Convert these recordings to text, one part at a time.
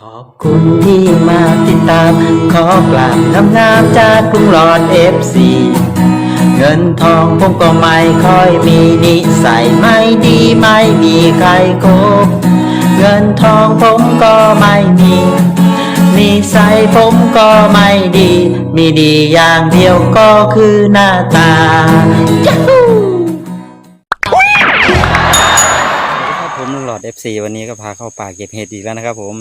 ขอบคุณที่มาติดตาม ขอกราบคำนามจากกรุงหลอดเอฟซีเงินทองผมก็ไม่ค่อยมีนิสัยไม่ดีไม่มีใครคบเงินทองผมก็ไม่มีนิสัยผมก็ไม่ดี มีดีอย่างเดียวก็คือหน้าตาครับผมลุงหลอด FC วันนี้ก็พาเข้าป่าเก็บเห็ดอีกแล้วนะครับผม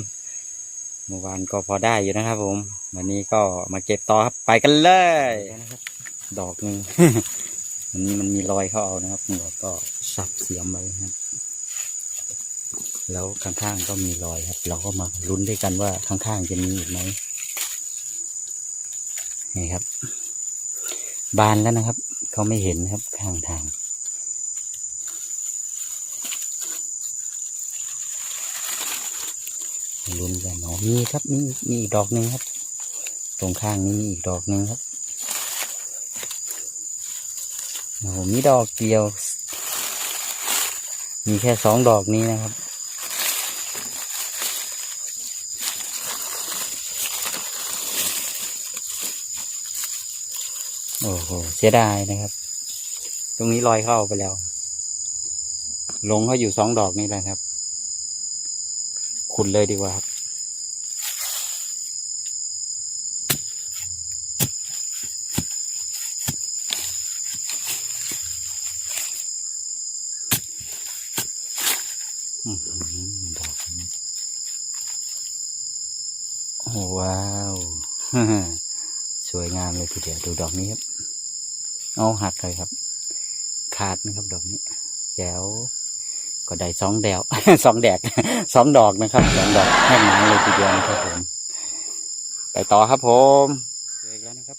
เมื่อวานก็พอได้อยู่นะครับ ผม วันนี้ก็มาเก็บต่อครับ ไปกันเลยดอกหนึ่งวันนี้มันมีรอยเข้าเอานะครับหลอดก็สับเสียมไว้ครับ แล้วข้างๆก็มีรอยครับ เราก็มาลุ้นด้วยกันว่าข้างๆจะมีอีกไหมนี่ครับ บานแล้วนะครับ เขาไม่เห็นครับข้างทาง ลุ้นกันเนาะมีครับมีมีอีกดอกหนึ่งครับ ตรงข้างนี้มีอีกดอกหนึ่งครับโอ้โหมีดอกเดียว มีแค่สองดอกนี้นะครับโอ้โหเสียดายนะครับ ตรงนี้ลอยเข้าไปแล้ว ลงเขาอยู่สองดอกนี้แหละครับ ขุดเลยดีกว่าครับอื้อหือดอกนี้โอ้ว้าว สวยงามเลยทีเดียวดูดอกนี้ครับ เอาหักเลยครับ ขาดนะครับดอกนี้แจ๋ว ก็ได้สองแดวสองแดกสองดอกนะครับสองดอกแห้งหมายเลยทีเดียวนะครับผม ไปต่อครับผมเจออีกแล้วนะครับ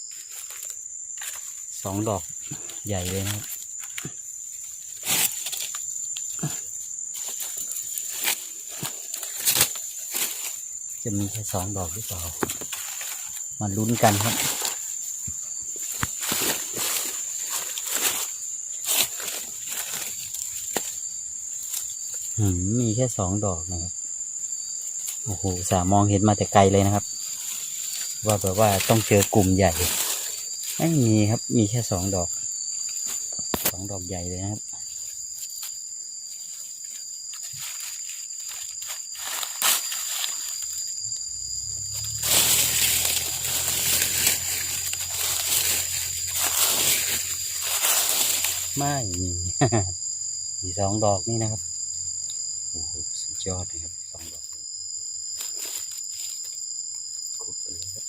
สองดอกใหญ่เลยนะครับจะมีแค่สองดอกหรือเปล่ามาลุ้นกันครับ มีแค่สองดอกนะครับ โอ้โห สามองเห็นมาแต่ไกลเลยนะครับ ว่าแบบว่าต้องเจอกลุ่มใหญ่ ไม่มีครับ มีแค่สองดอก สองดอกใหญ่เลยนะครับ ไม่มี มีสองดอกนี่นะครับ อ้โหสุดยอดนะครับสองดอกขุดไปเลยครับ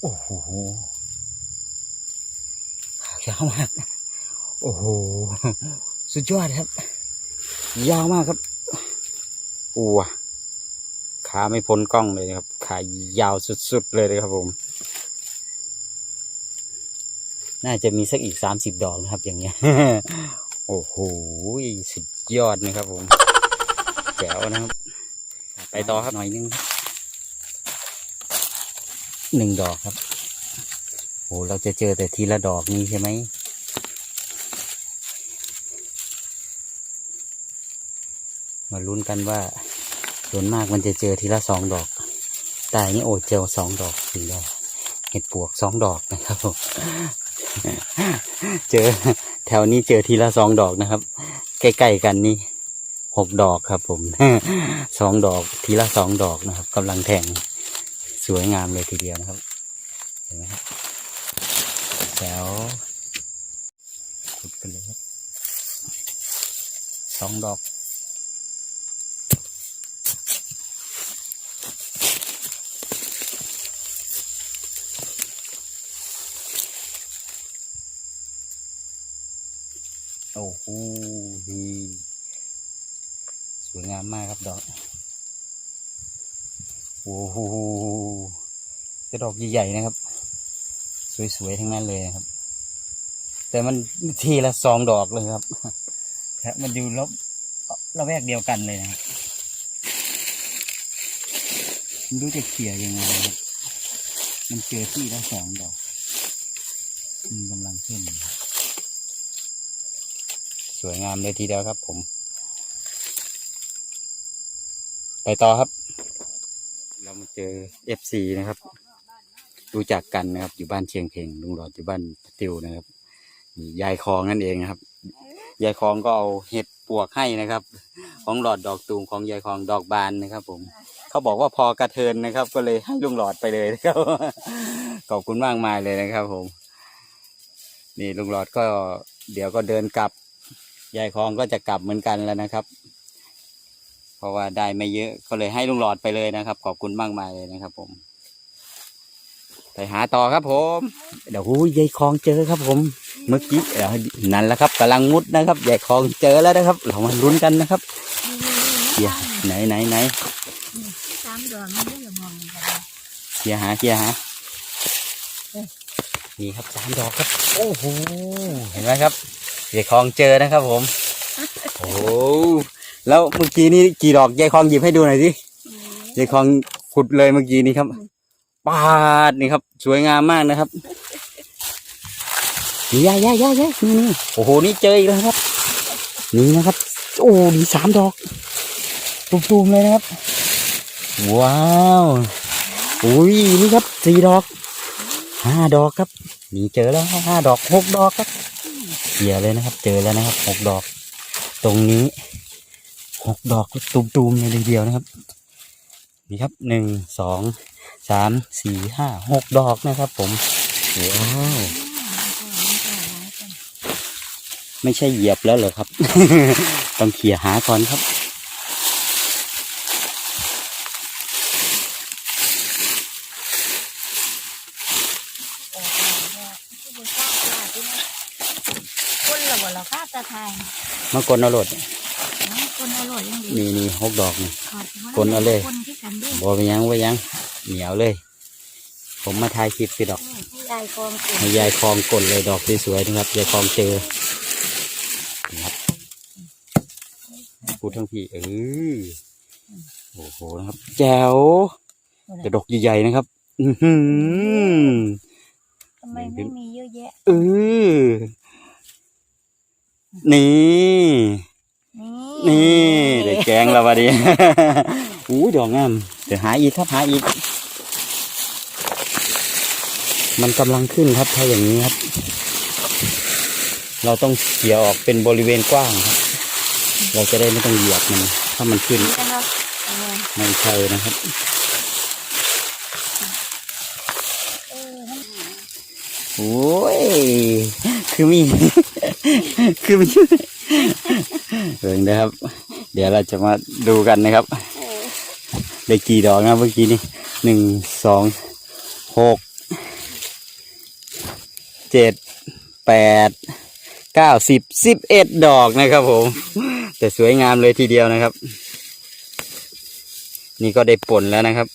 โอ้โหยาวมาก โอ้โห สุดยอดครับ ยาวมากครับอ้ว ขาไม่พ้นกล้องเลยนะครับขายาวสุดๆเลยนะครับผม น่าจะมีสักอีกสามสิบดอกนะครับ อย่างเงี้ย โอ้โหสุดยอดนะครับผมแจ๋วนะครับ ไปต่อครับหน่อยนึงครับหนึ่งดอกครับโอ้เราจะเจอแต่ทีละดอกนี้ใช่ไหมมาลุ้นกันว่า ส่วนมากมันจะเจอทีละสองดอกแต่อันนี้โอเจอสองดอกสี่ดอกเห็ดปวกสองดอกนะครับผมเจอแถวนี้เจอทีละสองดอกนะครับ ใกล้ๆกันนี่หกดอกครับ ผมสองดอกทีละสองดอกนะครับกำลังแทงสวยงามเลยทีเดียวนะครับเห็นไหมครับแถวขุดกันเลยครับสองดอก โอ้โหดีสวยงามมากครับดอก โอ้โหจะดอกใหญ่ๆนะครับ สวยๆทั้งนั้นเลยครับ แต่มันทีละสองดอกเลยครับแค่มันอยู่รอบระแวกเดียวกันเลยนะครับรู้จะเขี่ยยังไงครับมันเจอที่ละสองดอกมันกำลังขึ้นอยู่ สวยงามเลยทีเดียวครับผม ไปต่อครับ เรามาเจอ FC นะครับ รู้จักกันนะครับ อยู่บ้านเชียงเพ่งลุงหลอดอยู่บ้านติวนะครับยายคองนั่นเองนะครับ ยายคองก็เอาเห็ดปวกให้นะครับ ของหลอดดอกตูมของยายคองดอกบานนะครับ ผม เขาบอกว่าพอกระเทินนะครับ ก็เลยให้ลุงหลอดไปเลยนะครับขอบคุณมากมายเลยนะครับ ผม นี่ลุงหลอดก็เดี๋ยวก็เดินกลับ ยายคองก็จะกลับเหมือนกันแล้วนะครับ เพราะว่าได้ไม่เยอะก็เลยให้ลุงหลอดไปเลยนะครับ ขอบคุณมากมายเลยนะครับ ผม ไปหาต่อครับผม เดี๋ยวหูยายคองเจอครับ ผม เมื่อกี้เดี๋ยวนั่นแหละครับกำลังมุดนะครับยายคองเจอแล้วนะครับ เรามาลุ้นกันนะครับเดี๋ยวไหนไหนไหนสามดอกนไม่ยอมมองกันเชียร์หาเคลียร์หานี่ครับสามดอกครับ โอ้โหเห็นไหมครับ ยายคลองเจอนะครับผม โอ้แล้วเมื่อกี้นี้กี่ดอกยายคลองหยิบให้ดูหน่อยสิยายคลองขุดเลยเมื่อกี้นี้ครับปาดนี่ครับ สวยงามมากนะครับนี่ยายยายยายยายนี่นี่โอ้โหนี่เจออีกแล้วครับ นี่นะครับ โอ้ดีสามดอกตูมๆเลยนะครับ ว้าวอุ้ยนี่ครับสี่ดอกห้าดอกครับ นี่เจอแล้วห้าดอกหกดอกครับ เกี่ยเลยนะครับ เจอแล้วนะครับหกดอก ตรงนี้หกดอกตุมๆเลยเดียวนะครับ นี่ครับหนึ่งสองสามสี่ห้าหกดอกนะครับ ผมว้าวไม่ใช่เหยียบแล้วเหรอครับ ต้องเขี่ยหาก่อนครับ คนละบ่เราค่าตะไทย มากดเอาโหลดคนอร่อยยังดีนี่นี่หกดอกนี่ ขอบณคนเอาเลย คนที่กันด้วยบอไปยังไปยังเหนียวเลย ผมมาถ่ายคลิปสิดอกให้ยายกองเก่งให้ยายคลองกดเลยดอกสวยๆนะครับยายคลองเจอนะครับพูดทั้งพี่เออโอ้โหนะครับแจ๋วจะดอกใหญ่ๆนะครับ อือหือ ทำไมไม่มีเยอะแยะ เออ นี่นี่ นี่เด็กแกงแล้ววะดิอู้ดอกงามเดี๋ยวหาอีกครับหาอีก มันกำลังขึ้นครับถ้าอย่างนี้ครับ เราต้องเขี่ยออกเป็นบริเวณกว้างครับ เราจะได้ไม่ต้องเหยียบมันถ้ามันขึ้นนี่กันเนาะเอาไงไม่ใช่นะครับเออให้โอ้ย คือมี คือมีเบิ่งนะครับ เดี๋ยวเราจะมาดูกันนะครับ ได้กี่ดอกนะเมื่อกี้นี่หนึ่งสองหกเจ็ดแปดเก้าสิบสิบเอ็ดดอกนะครับผม แต่สวยงามเลยทีเดียวนะครับ นี่ก็ได้ผลแล้วนะครับ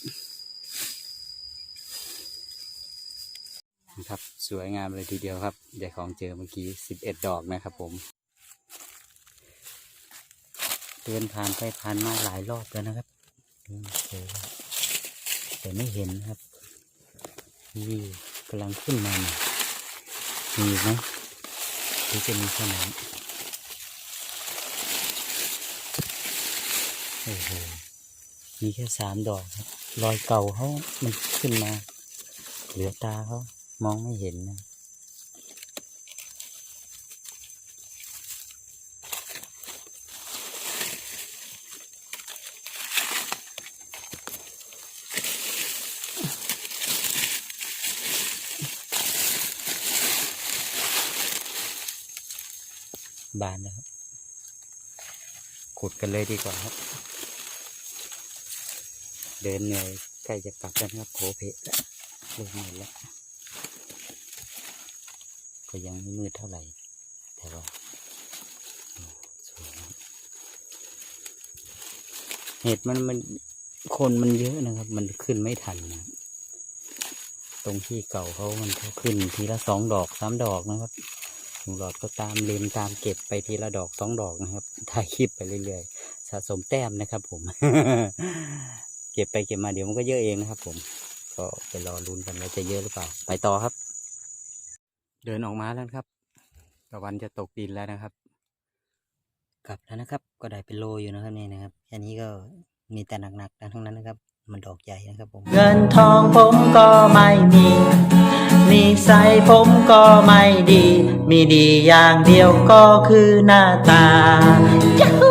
นะครับ สวยงามเลยทีเดียวครับเดี๋ยวของเจอเมื่อกี้สิบเอ็ดดอกนะครับผม เดินผ่านไปผ่านมาหลายรอบแล้วนะครับแต่ไม่เห็นครับนี่กำลังขึ้นมาหม่มีอีกไหมหรือจะมีแค่ไหนโอ้โหมีแค่สามดอกครับรอยเก่าเขามันขึ้นมา เหลือตาเขา มองไม่เห็นนะบานนะครับ ขุดกันเลยดีกว่าครับ เดินเหนื่อยใกล้จะกลับแล้วนครับโผเพะแล้วเริ่มมืดแล้ว ก็ยังไม่มืดเท่าไหร่ แต่ว่าสวยมากเห็ดมันมันคนมันเยอะนะครับ มันขึ้นไม่ทันนะตรงที่เก่าเขามันก็ขึ้นทีละสองดอกสามดอกนะครับลุงหลอดก็ตามเลมตามเก็บไปทีละดอกสองดอกนะครับถ่ายคลิปไปเรื่อยๆสะสมแต้มนะครับ ผม เก็บไปเก็บมาเดี๋ยวมันก็เยอะเองนะครับ ผม ก็ไปรอลุ้นกันว่าจะเยอะหรือเปล่า ไปต่อครับ เดินออกมาแล้วนะครับตะวันจะตกดินแล้วนะครับ กลับแล้วนะครับ ก็ได้เป็นโลอยู่นะครับนี่นะครับแค่นี้ก็มีแต่หนักๆทั้งนั้นนะครับ มันดอกใหญ่นะครับผม เงินทองผมก็ไม่มีนิสัยผมก็ไม่ดี มีดีอย่างเดียวก็คือหน้าตายัฮู